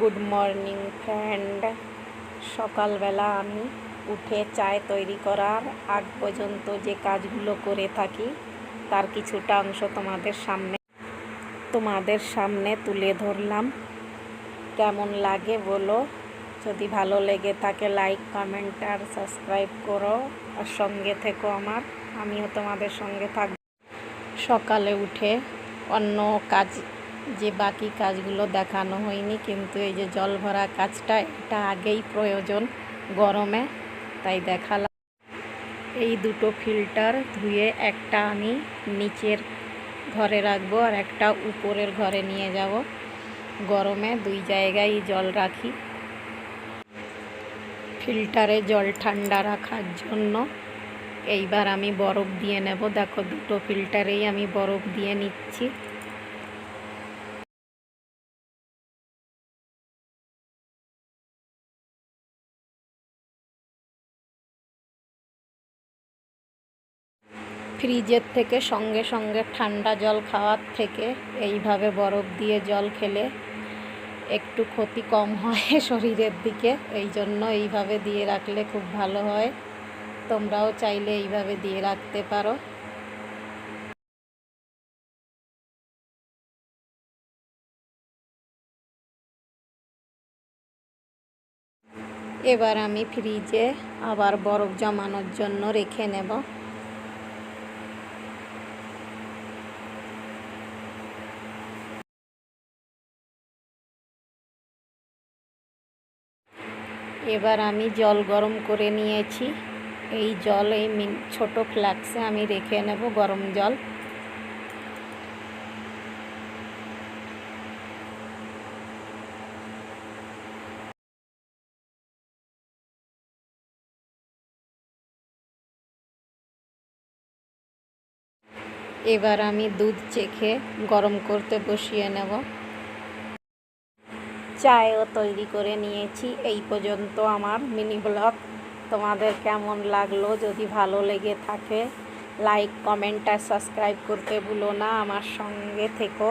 Good morning friend সকালবেলা আমি উঠে চায় তৈরি করার আগ পর্যন্ত যে কাজগুলো করে থাকি, তার কিছুটা অংশ তোমাদের সামনে তোমাদের সামনে তুলে ধরলাম। কেমন লাগে বলো? যদি ভালো লেগে থাকে লাইক কমেন্ট আর সাবস্ক্রাইব করো। আর সঙ্গে থেকো আমার, আমিও তোমাদের সঙ্গে থাকব। সকালে উঠে অন্য কাজ যে বাকি কাজগুলো দেখানো হয়নি, কিন্তু এই যে জল ভরা কাজটা, এটা আগেই প্রয়োজন গরমে, তাই দেখালাম। এই দুটো ফিল্টার ধুয়ে একটা আমি নিচের ঘরে রাখব আর একটা উপরের ঘরে নিয়ে যাব। গরমে দুই জায়গায় জল রাখি। ফিল্টারে জল ঠান্ডা রাখার জন্য এইবার আমি বরফ দিয়ে নেব। দেখো দুটো ফিল্টারেই আমি বরফ দিয়ে নিচ্ছি। ফ্রিজের থেকে সঙ্গে সঙ্গে ঠান্ডা জল খাওয়ার থেকে এইভাবে বরফ দিয়ে জল খেলে একটু ক্ষতি কম হয় শরীরের দিকে। এই জন্য এইভাবে দিয়ে রাখলে খুব ভালো হয়। তোমরাও চাইলে এইভাবে দিয়ে রাখতে পারো। এবার আমি ফ্রিজে আবার বরফ জমানোর জন্য রেখে নেব। এবার আমি জল গরম করে নিয়েছি। এই জল, এই ছোট ফ্ল্যাক্সে আমি রেখে নেব গরম জল। এবার আমি দুধ চেখে গরম করতে বসিয়ে নেব। চায়ও তৈরি করে নিয়েছি। এই পর্যন্ত আমার মিনি ব্লগ। তোমাদের কেমন লাগল? যদি ভালো লেগে থাকে লাইক কমেন্ট আর সাবস্ক্রাইব করতে ভুলো না। আমার সঙ্গে থেকো।